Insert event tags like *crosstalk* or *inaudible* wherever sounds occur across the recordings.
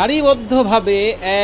সারিবদ্ধভাবে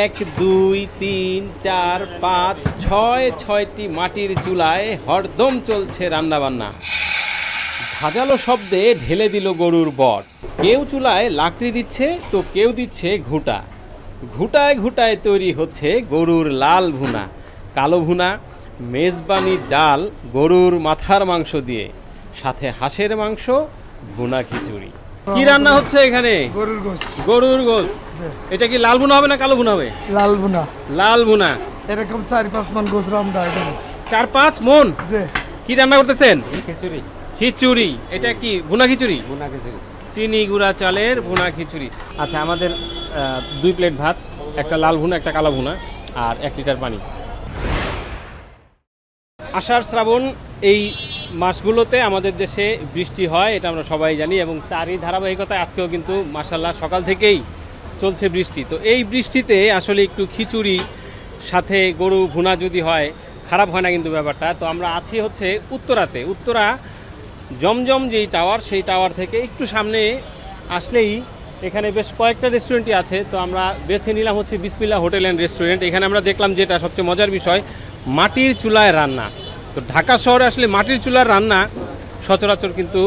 এক, দুই, তিন, চার, পাঁচ, ছয়, ছয়টি মাটির চুলায় হরদম চলছে রান্নাবান্না। ঝাঁঝালো শব্দে ঢেলে দিল গরুর বট কেউ চুলায় লাকড়ি দিচ্ছে, তো কেউ দিচ্ছে ঘুটা। ঘুটায় ঘুটায় তৈরি হচ্ছে গরুর লাল ভুনা। কালো ভুনা, মেজবানি ডাল গরুর মাথার মাংস দিয়ে। সাথে হাঁসের মাংস, ভুনা খিচুড়ি। কি রান্না হচ্ছে এখানে? গরুর গোস গরুর গোস এটা কি লাল ভুনা হবে না কালো ভুনা হবে? লাল বুনা লাল ভুনা। এরকম চারি পাঁচ মান গোস রান্দা এটা চার পাঁচ মন? কি রান্না করতেছেন? খিচুড়ি। খিচুড়ি। এটা কি ভুনা খিচুড়ি? ভুনা খিচুড়ি। চিনি গুঁড়া চালের ভুনা খিচুড়ি। আচ্ছা আমাদের আহ, দুই প্লেট ভাত একটা লাল ভুনা একটা কালো ভুনা আর এক লিটার পানি। আষাঢ় শ্রাবণ এই মাসগুলোতে আমাদের দেশে বৃষ্টি হয়, এটা আমরা সবাই জানি এবং তারই ধারাবাহিকতায় আজকেও কিন্তু মাসাল্লাহ সকাল থেকেই চলছে বৃষ্টি। তো এই বৃষ্টিতে আসলে একটু খিচুড়ি, সাথে গরু ভুনা যদি হয়, খারাপ হয় না কিন্তু ব্যাপারটা। তো আমরা আছি হচ্ছে উত্তরাতে। উত্তরা জমজম যেই টাওয়ার, সেই টাওয়ার থেকে একটু সামনে আসলেই এখানে বেশ কয়েকটা রেস্টুরেন্টই আছে। তো আমরা বেছে নিলাম হচ্ছে বিসমিল্লা হোটেল অ্যান্ড রেস্টুরেন্ট। এখানে আমরা দেখলাম যেটা সবচেয়ে মজার বিষয়, মাটির চুলায় রান্না। তো ঢাকা শহরে আসলে মাটির চুলার রান্না সচরাচর কিন্তু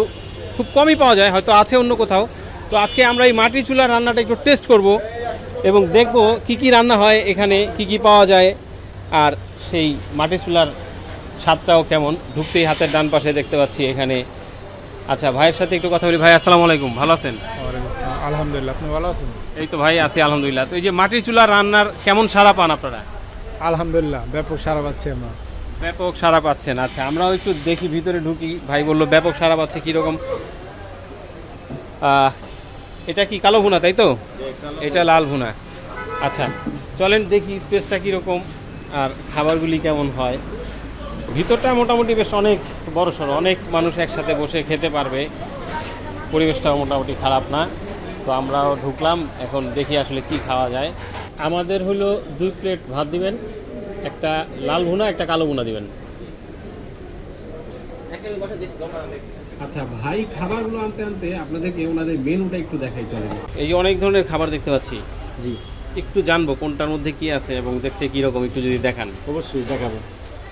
খুব কমই পাওয়া যায় হয়তো আছে অন্য কোথাও। তো আজকে আমরা এই মাটির চুলার রান্নাটা একটু টেস্ট করব এবং দেখব কি কি রান্না হয় এখানে কি কি পাওয়া যায় আর সেই মাটির চুলার স্বাদটাও কেমন। ঢুকতেই হাতের ডান পাশে দেখতে পাচ্ছি এখানে। আচ্ছা ভাইয়ের সাথে একটু কথা বলি। ভাই আসসালামু আলাইকুম। ভালো আছেন? আলহামদুলিল্লাহ আপনি ভালো আছেন? এই তো ভাই আছি আলহামদুলিল্লাহ। তো এই যে মাটির চুলার রান্নার কেমন সারা পান আপনারা? আলহামদুলিল্লাহ ব্যাপক সারা পাচ্ছি আমরা। ব্যাপক সারা পাচ্ছেন। আচ্ছা আমরাও একটু দেখি, ভিতরে ঢুকি। ভাই বলল, ব্যাপক সারা পাচ্ছে কীরকম? এটা কি কালো ভুনা, তাই তো? এটা লাল ভুনা। আচ্ছা চলেন দেখি স্পেসটা কীরকম আর খাবারগুলি কেমন হয়। ভিতরটা মোটামুটি বেশ অনেক বড় সড়ো, অনেক মানুষ একসাথে বসে খেতে পারবে। পরিবেশটাও মোটামুটি খারাপ না। তো আমরাও ঢুকলাম, এখন দেখি আসলে কি খাওয়া যায়। আমাদের হলো দুই প্লেট ভাত দিবেন। একটা লাল ভুনা একটা কালো ভুনা দিবেন। আচ্ছা ভাই খাবারগুলো আনতে আনতে আপনাদেরকে ওনাদের মেনুটা একটু দেখাই চলেন। এই যে অনেক ধরনের খাবার দেখতে পাচ্ছি। জি। একটু জানব কোনটার মধ্যে কি আছে এবং দেখতে কি রকম একটু যদি দেখান। অবশ্যই দেখাবো।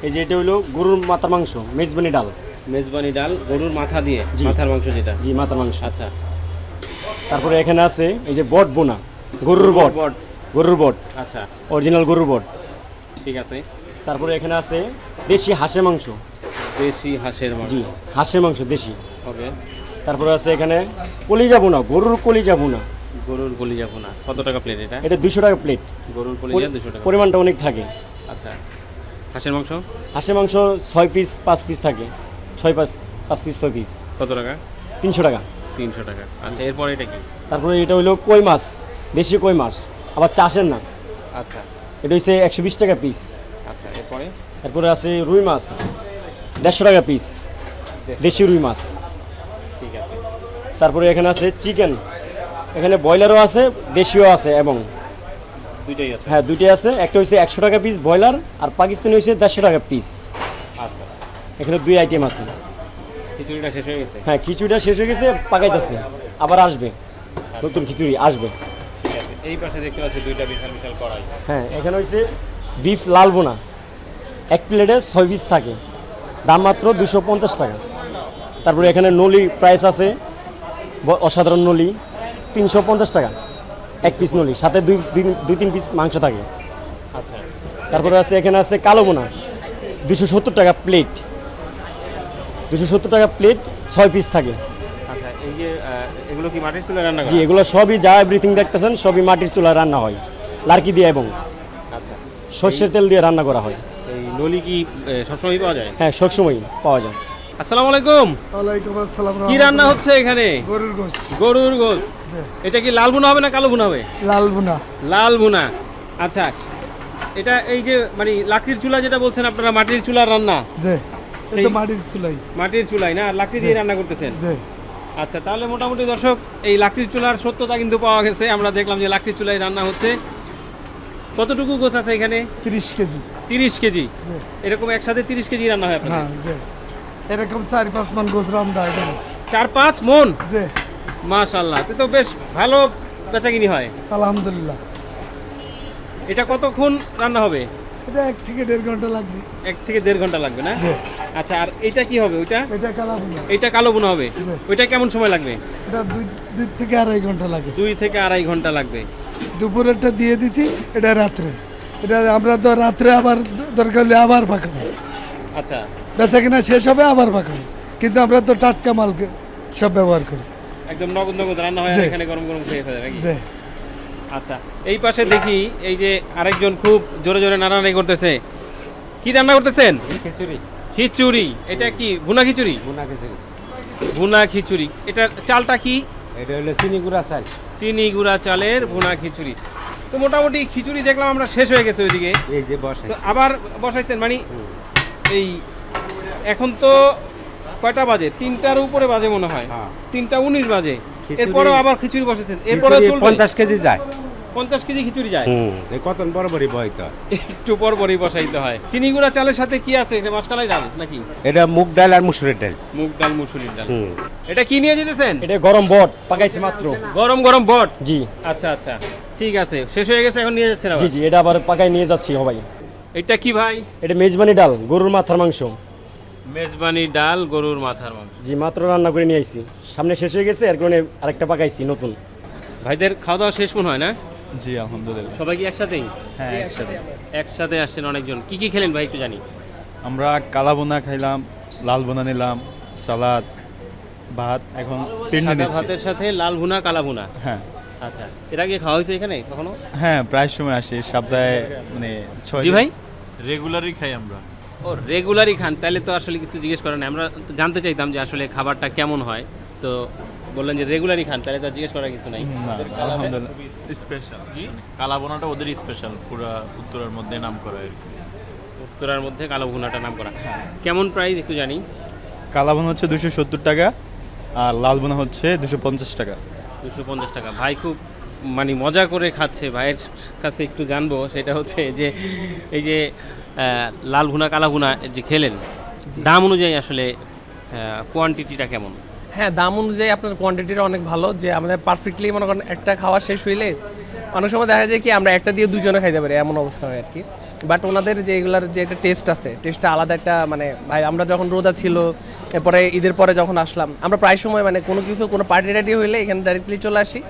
এই যে এটা হলো গরুর মাথার মাংস মেজবানি ডাল। মেজবানি ডাল গরুর মাথা দিয়ে জি। মাথার মাংস যেটা। জি মাথার মাংস। আচ্ছা। তারপরে এখানে আছে এই যে বট বোনা গরুর বট। বট। গরুর বট। আচ্ছা। অরিজিনাল গরুর বট। ঠিক আছে। তারপরে এখানে আছে দেশি হাঁসের মাংস। দেশি হাঁসের মাংস। জি হাঁসের মাংস দেশি। ওকে। তারপরে আছে এখানে কলিজা বোনা গরুর কলিজা বোনা গরুর কলিজা ভুনা। কত টাকা প্লেট এটা? এটা দুশো টাকা প্লেট গরুর কলিজা দুশো টাকা। পরিমাণটা অনেক থাকে। আচ্ছা। হাঁসের মাংস? হাঁসের মাংস ছয় পিস পাঁচ পিস থাকে। ছয় পাঁচ পাঁচ পিস ছয় পিস কত টাকা? তিনশো টাকা। তিনশো টাকা। আচ্ছা এরপর এটা কি? তারপরে এটা হলো কই মাছ। দেশি কই মাছ। আবার চাষের না। আচ্ছা। এটা হচ্ছে একশো বিশ টাকা পিস আচ্ছা এরপরে? তারপরে আছে রুই মাছ দেড়শো টাকা পিস দেশি রুই মাছ। ঠিক আছে। তারপরে এখানে আছে চিকেন এখানে ব্রয়লারও আছে দেশিও আছে এবং দুইটাই আছে? হ্যাঁ দুইটাই আছে। একটা হচ্ছে একশো টাকা পিস ব্রয়লার আর পাকিস্তানি হচ্ছে দেড়শো টাকা পিস আচ্ছা। এখানে দুই আইটেম আছে। খিচুড়িটা শেষ হয়ে গেছে? হ্যাঁ খিচুড়িটা শেষ হয়ে গেছে পাকাইতেছে। আবার আসবে। নতুন খিচুড়ি আসবে। এই পাশে দেখতে পাচ্ছি দুইটা বিশাল বিশাল কড়াই। হ্যাঁ এখানে হচ্ছে বিফ লাল বোনা এক প্লেটে ছয় পিস থাকে। দাম মাত্র দুশো পঞ্চাশ টাকা। তারপরে এখানে নলি প্রাইস আছে। অসাধারণ নলি তিনশো পঞ্চাশ টাকা। এক পিস নলি সাথে দুই দুই- তিন পিস মাংস থাকে। আচ্ছা। তারপরে আছে এখানে আছে কালো বোনা দুশো সত্তর টাকা প্লেট দুশো সত্তর টাকা প্লেট ছয় পিস থাকে। আচ্ছা এই যে এগুলো কি মাটির চুলে রান্না জি এগুলো সবই যা এভরিথিং দেখতেছেন সবই মাটির চুলায় রান্না হয়। লার্কি দিয়ে এবং আচ্ছা। সর্ষের তেল দিয়ে রান্না করা হয়। এই নলি কি সবসময় পাওয়া যায়? হ্যাঁ সবসময় পাওয়া যায়। আসসালামু আলাইকুম। ওয়ালাইকুম আসসালাম কি রান্না হচ্ছে এখানে? গরুর গোস গরুর গোস যে এটা কি লাল ভুনা হবে না কালো ভুনা হবে? লাল বুনা লাল ভুনা। আচ্ছা এটা এই যে মানে লাকড়ির চুলা যেটা বলছেন আপনারা মাটির চুলার রান্না? যে এটা মাটির চুলাই। মাটির চুলাই না? লাকড়ি দিয়ে রান্না করতেছেন? যে আচ্ছা তাহলে মোটামুটি দর্শক এই লাকড়ির চুলার সত্যতা কিন্তু পাওয়া গেছে। আমরা দেখলাম যে লাকড়ির চুলায় রান্না হচ্ছে। কতটুকু গোছ আছে এখানে? তিরিশ কেজি। তিরিশ কেজি? এরকম একসাথে তিরিশ কেজি রান্না হয় আপনাদের? হ্যাঁ এরকম চার পাঁচ মান রান্দা এটা চার পাঁচ মন? যে মাশাল্লাহ তো তো বেশ ভালো বেচাকিনি হয়। আলহামদুলিল্লাহ। এটা কতক্ষণ রান্না হবে? এটা এক থেকে দেড় ঘণ্টা লাগবে। এক থেকে দেড় ঘণ্টা লাগবে না? আচ্ছা আর এটা কি হবে ওইটা? এটা কালাবুনা এটা কালো বোনা হবে? ওইটা কেমন সময় লাগবে? এটা দুই দুই থেকে আড়াই ঘণ্টা লাগে। দুই থেকে আড়াই ঘণ্টা লাগবে। দুপুরেরটা দিয়ে দিছি এটা রাত্রে। এটা আমরা তো রাত্রে আবার দরকার হলে আবার পাকাবো। আচ্ছা। বেচা কিনা শেষ হবে আবার পাকাবো। কিন্তু আমরা তো টাটকা মালকে সব ব্যবহার করি। একদম নগদ নগদ রান্না হয় এখানে গরম গরম খেয়ে ফেলে নাকি? আচ্ছা এই পাশে দেখি এই যে আরেকজন খুব জোরে জোরে নাড়ানাড়ি করতেছে। কি রান্না করতেছেন? খিচুড়ি। খিচুড়ি। এটা কি? ভুনা খিচুড়ি? ভুনা খিচুড়ি। ভুনা খিচুড়ি। এটা চালটা কি? এটা হলো চিনি গুঁড়া চাল। চিনি গুঁড়া চালের ভুনা খিচুড়ি। তো মোটামুটি খিচুড়ি দেখলাম আমরা শেষ হয়ে গেছে ওইদিকে। এই যে বসে তো আবার বসাইছেন? মানে এই এখন তো কয়টা বাজে? তিনটার উপরে বাজে মনে হয়। হ্যাঁ। তিনটা উনিশ বাজে। এরপরও আবার খিচুড়ি বসেছেন এরপরও পঞ্চাশ কেজি যায়। পঞ্চাশ কেজি খিচুড়ি যায়। হুম। এই কতন বরাবরই বইতে হয়? একটু পর পরই বসাইতে হয়। চিনি গুঁড়া চালের সাথে কি আছে? এটা মাসকালাই ডাল নাকি? এটা মুগ ডাল আর মুসুরের ডাল। মুগ ডাল মুসুরির ডাল। হুম। এটা কি নিয়ে যেতেছেন? এটা গরম বট পাকাইছে মাত্র। গরম গরম বট? জি। আচ্ছা আচ্ছা। ঠিক আছে। শেষ হয়ে গেছে এখন নিয়ে যাচ্ছেন জি আবার? জি এটা আবার পাকাই নিয়ে যাচ্ছি সবাই এটা কি ভাই? এটা মেজবানি ডাল গরুর মাথার মাংস। মেজবানি ডাল গরুর মাথার মাংস। জি মাত্র রান্না করে নিয়ে আইছি। সামনে শেষ হয়ে গেছে এর কারণে আরেকটা পাকাইছি নতুন। ভাইদের খাওয়া দাওয়া শেষ মনে হয় না? জি আলহামদুলিল্লাহ। সবাই কি একসাথেই? হ্যাঁ একসাথে। একসাথে আসছেন অনেকজন। কি কি খেলেন ভাই একটু জানি। আমরা কালা বোনা খাইলাম লাল বোনা নিলাম সালাদ ভাত এখন পিন্ডি নিচ্ছি। ভাতের সাথে লাল ভুনা কালা ভুনা? হ্যাঁ। আচ্ছা এর আগে খাওয়া হয়েছে এখানে কখনো? হ্যাঁ প্রায় সময় আসি সপ্তাহে মানে ছয় জি ভাই? রেগুলারই খাই আমরা। ও রেগুলারই খান তাহলে তো আসলে কিছু জিজ্ঞেস করেন না। আমরা জানতে চাইতাম যে আসলে খাবারটা কেমন হয়। তো বললেন যে রেগুলারই খান তাহলে তো জিজ্ঞেস করার কিছু নাই। স্পেশাল কালাবোনাটা ওদের স্পেশাল পুরো উত্তরের মধ্যে নাম করা আর কি। উত্তরার মধ্যে কালো ভুনাটা নাম করা। কেমন প্রাইস একটু জানি। কালাবোনা হচ্ছে দুশো সত্তর টাকা আর লালবোনা হচ্ছে দুশো পঞ্চাশ টাকা। দুশো পঞ্চাশ টাকা। ভাই খুব মানে মজা করে খাচ্ছে। ভাইয়ের কাছে একটু জানব সেটা হচ্ছে যে এই যে লাল ভুনা কালা ভুনা যে খেলেন দাম অনুযায়ী আসলে কোয়ান্টিটিটা কেমন? হ্যাঁ দাম অনুযায়ী আপনার কোয়ান্টিটিটা অনেক ভালো যে আমাদের পারফেক্টলি মনে করেন একটা খাওয়া শেষ হইলে অনেক সময় দেখা যায় কি আমরা একটা দিয়ে দুজনে খাইতে পারি এমন অবস্থা হয় আর কি বাট ওনাদের যে এগুলার যে একটা টেস্ট আছে টেস্টটা আলাদা একটা মানে ভাই আমরা যখন রোদা ছিল এরপরে ঈদের পরে যখন আসলাম আমরা প্রায় সময় মানে কোনো কিছু কোনো পার্টি টার্টি হইলে এখানে ডাইরেক্টলি চলে আসি।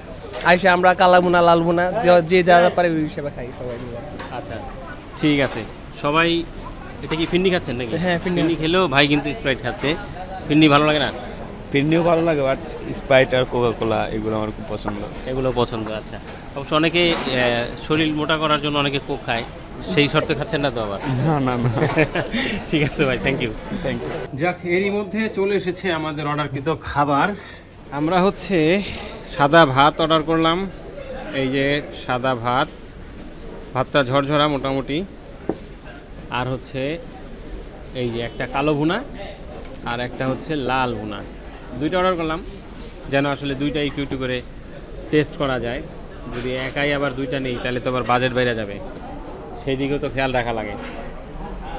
আইসে আমরা কালাবুনা লালবুনা যে- যে পারে ওই হিসেবে খাই সবাই মিলে। আচ্ছা ঠিক আছে। সবাই এটা কি ফিন্নি খাচ্ছেন নাকি? হ্যাঁ। ফিন্নি। খেলেও ভাই কিন্তু স্প্রাইট খাচ্ছে। ফিন্নি ভালো লাগে না? পিন্ডিও ভালো লাগে বাট স্প্রাইট আর কোকা কোলা এগুলো আমার খুব পছন্দ। এগুলো পছন্দ আচ্ছা। অবশ্য অনেকে শরীর মোটা করার জন্য অনেকে কোক খায়। সেই শর্তে খাচ্ছেন না তো আবার? না না না। *laughs* ঠিক আছে ভাই থ্যাংক ইউ থ্যাংক ইউ যাক এরই মধ্যে চলে এসেছে আমাদের অর্ডারকৃত খাবার। আমরা হচ্ছে সাদা ভাত অর্ডার করলাম। এই যে সাদা ভাত ভাতটা ঝরঝরা মোটামুটি। আর হচ্ছে এই যে একটা কালো ভুনা আর একটা হচ্ছে লাল ভুনা। দুইটা অর্ডার করলাম, যেন আসলে দুইটা একটু একটু করে টেস্ট করা যায়। যদি একাই আবার দুইটা নেই, তাহলে তো আবার বাজেট বাইরে যাবে। সেই দিকেও তো খেয়াল রাখা লাগে।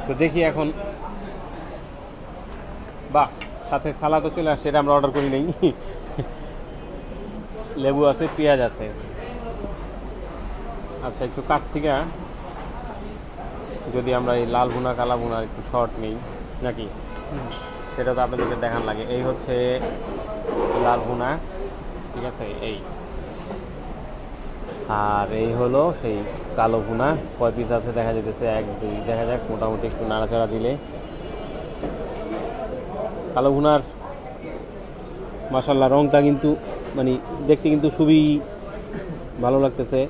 তো দেখি এখন। বাহ, সাথে সালাদও চলে আসছে, এটা আমরা অর্ডার করি নাই। *laughs* লেবু আছে, পেঁয়াজ আছে। আচ্ছা একটু কাছ থেকে যদি আমরা এই লাল ভুনা, কালা ভুনার একটু শর্ট নেই, নাকি? সেটা তো আপনাদেরকে দেখান লাগে। এই হচ্ছে লাল ভুনা ঠিক আছে? এই। আর এই হলো সেই কালো ভুনা কয় পিস আছে দেখা যেতেছে এক দুই দেখা যাক মোটামুটি একটু নাড়াচাড়া দিলে। কালো ভুনার মাসাল্লাহ রংটা কিন্তু মানে দেখতে কিন্তু খুবই ভালো লাগতেছে।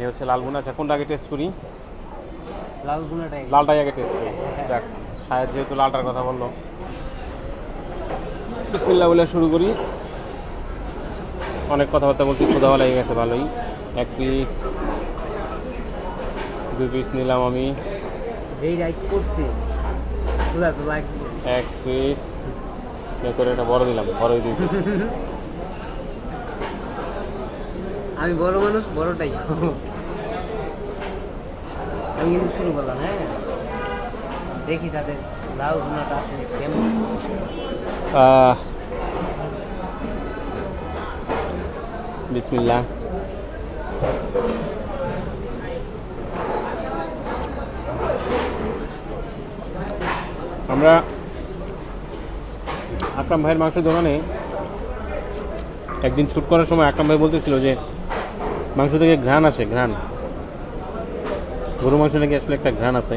এই হচ্ছে লাল ভুনা। আচ্ছা কোনটা আগে টেস্ট করি? লালবুনাটাই লালটাই আগে টেস্ট করি। যাক। সাহেব যেহেতু লালটার কথা বলল। বিসমিল্লা বলে শুরু করি। অনেক কথাবার্তা বলছি ক্ষুদাওয়া লেগে গেছে ভালোই। এক পিস দুই পিস নিলাম আমি। যেই লাইক করছি এক পিস করে এটা বড় দিলাম বড় দুই পিস *laughs* আমি বড় মানুষ বড়টাই। আমি কিন্তু শুরু করলাম হ্যাঁ। দেখি তাদের আমরা আকরাম ভাইয়ের মাংসের দোকানে একদিন শ্যুট করার সময় আকরাম ভাই বলতেছিল যে, মাংস থেকে ঘ্রাণ আসে, ঘ্রাণ। গরু মাংস নাকি আসলে একটা ঘ্রাণ আছে।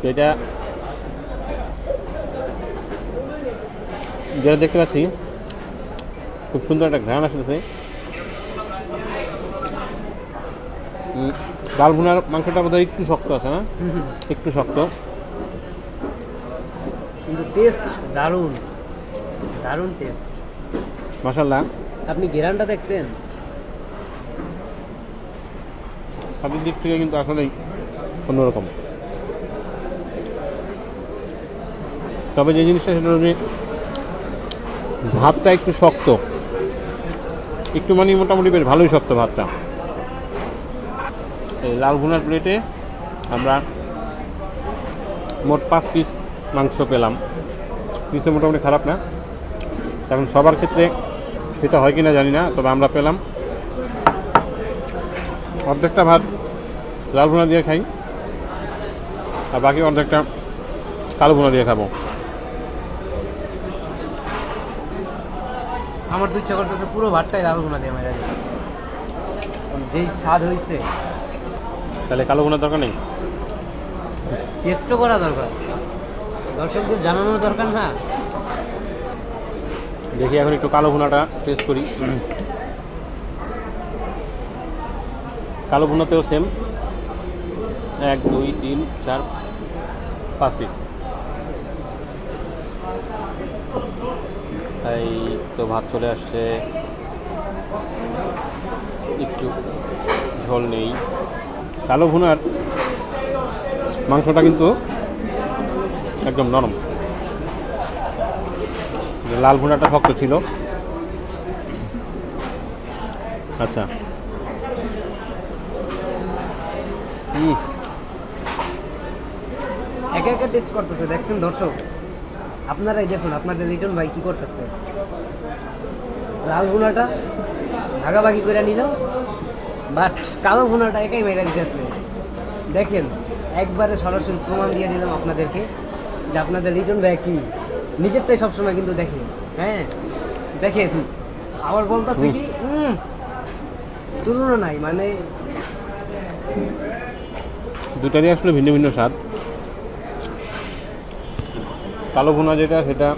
তো এটা যেটা দেখতে পাচ্ছি খুব সুন্দর একটা ঘ্রাণ আসতেছে। ডাল ভুনার মাংসটা বোধহয় একটু শক্ত আছে না? একটু শক্ত। কিন্তু টেস্ট দারুণ দারুণ টেস্ট মশাল্লা আপনি গেরানটা দেখছেন? স্বাদের দিক থেকে কিন্তু আসলেই অন্যরকম। তবে যে জিনিসটা সেটা হচ্ছে ভাতটা একটু শক্ত। একটু মানে মোটামুটি বেশ ভালোই শক্ত ভাতটা। এই লাল ভুনার প্লেটে আমরা মোট পাঁচ পিস মাংস পেলাম। পিসে মোটামুটি খারাপ না। এখন সবার ক্ষেত্রে সেটা হয় কি না জানি না, তবে আমরা পেলাম। অর্ধেকটা ভাত লাল ভুনা দিয়ে খাই, আর বাকি অর্ধেকটা কালো ভুনা দিয়ে খাব। আমার তো ইচ্ছা করতেছে পুরো ভাতটাই দারুণ না দিয়ে মেরা যেই স্বাদ হয়েছে তাহলে কালো ভুনার দরকার নেই? টেস্টও করা দরকার। দর্শকদের জানানোর দরকার না। দেখি এখন একটু কালো ভুনাটা টেস্ট করি। কালো ভুনাতেও সেম এক দুই তিন চার পাঁচ পিস এই তো ভাত চলে আসছে। একটু ঝোল নেই। কালো ভুনার মাংসটা কিন্তু একদম নরম। লাল ভুনাটা শক্ত ছিল। আচ্ছা। একা একা টেস্ট করতেছে, দেখছেন দর্শক? আপনারাই দেখুন আপনাদের লিটন ভাই কি করতেছে? লাল ভুনাটা ভাগাভাগি করে নিল বাট কালো ভুনাটা একাই মেরে দিতেছে। দেখেন একবারে সরাসরি প্রমাণ দিয়ে দিলাম আপনাদেরকে যে আপনাদের লিটন ভাই কি। নিজেরটাই সবসময় কিন্তু দেখে হ্যাঁ? দেখেন আবার বলতেছে কি তুলনা নাই মানে দুটারই আসলে ভিন্ন ভিন্ন স্বাদ। কালো ভুনা যেটা সেটা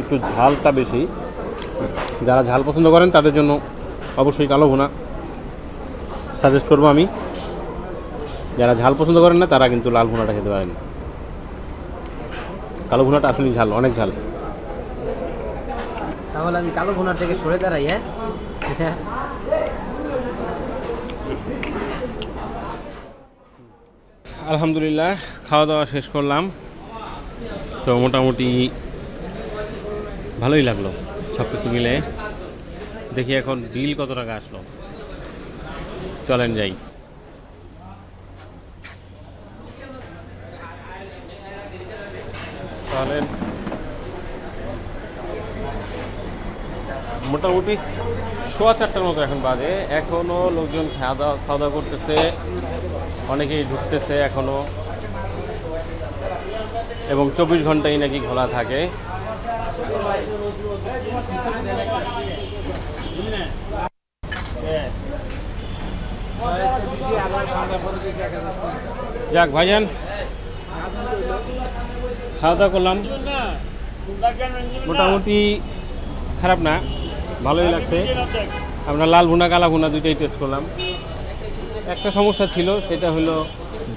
একটু ঝালটা বেশি। যারা ঝাল পছন্দ করেন তাদের জন্য অবশ্যই কালো ভুনা সাজেস্ট করব আমি। যারা ঝাল পছন্দ করেন না তারা কিন্তু লাল ভুনাটা খেতে পারেন। কালো ভুনাটা আসলেই ঝাল অনেক ঝাল। তাহলে আমি কালো ভুনার থেকে সরে দাঁড়াই হ্যাঁ? আলহামদুলিল্লাহ খাওয়া দাওয়া শেষ করলাম। তো মোটামুটি ভালোই লাগল সব কিছু মিলে। দেখি এখন বিল কত টাকা আসলো। চলেন যাই। মোটামুটি সোয়া চারটার মতো এখন বাজে। এখনও লোকজন খাওয়া দাওয়া খাওয়া দাওয়া করতেছে। অনেকেই ঢুকতেছে এখনও। এবং চব্বিশ ঘন্টাই নাকি খোলা থাকে। যাক, ভাইজান। খাওয়া দাওয়া করলাম। মোটামুটি খারাপ না, ভালোই লাগছে। আমরা লাল ভুনা, কালা ভুনা দুইটাই টেস্ট করলাম। একটা সমস্যা ছিল, সেটা হলো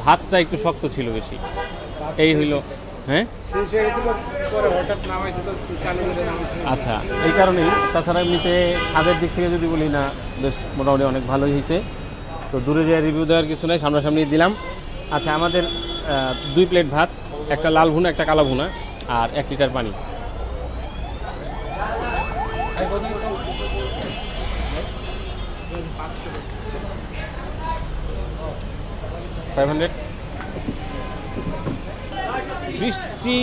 ভাতটা একটু শক্ত ছিল বেশি। এই হইল হ্যাঁ? আচ্ছা এই কারণেই। তাছাড়া এমনিতে স্বাদের দিক থেকে যদি বলি না বেশ মোটামুটি অনেক ভালোই হয়েছে। তো দূরে যে রিভিউ দেওয়ার কিছু নাই সামনাসামনি দিলাম। আচ্ছা আমাদের দুই প্লেট ভাত একটা লাল ভুনা একটা কালো ভুনা আর এক লিটার পানি। ফাইভ হান্ড্রেড বৃষ্টি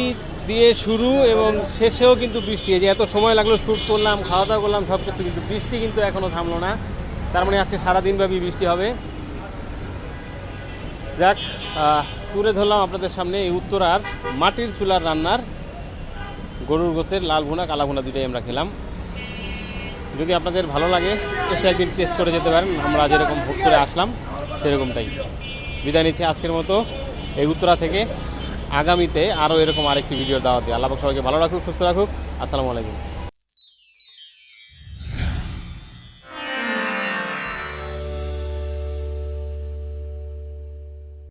দিয়ে শুরু এবং শেষেও কিন্তু বৃষ্টি। যে এত সময় লাগল শ্যুট করলাম খাওয়া দাওয়া করলাম সব কিছু কিন্তু বৃষ্টি কিন্তু এখনও থামলো না। তার মানে আজকে সারাদিনব্যাপী বৃষ্টি হবে। যাক তুলে ধরলাম আপনাদের সামনে এই উত্তরার মাটির চুলার রান্নার। গরুর গোছের লাল ভুনা, কালা ভুনা দুটাই আমরা খেলাম। যদি আপনাদের ভালো লাগে, এসে একদিন টেস্ট করে যেতে পারেন। আমরা যেরকম ভোগ করে আসলাম, সেরকমটাই। বিদায় নিচ্ছি আজকের মতো এই উত্তরা থেকে। আগামীতে আরও এরকম আরেকটি ভিডিও দেওয়া দিই আল্লাহ সবাইকে ভালো রাখুক, সুস্থ রাখুক। আসসালামু আলাইকুম।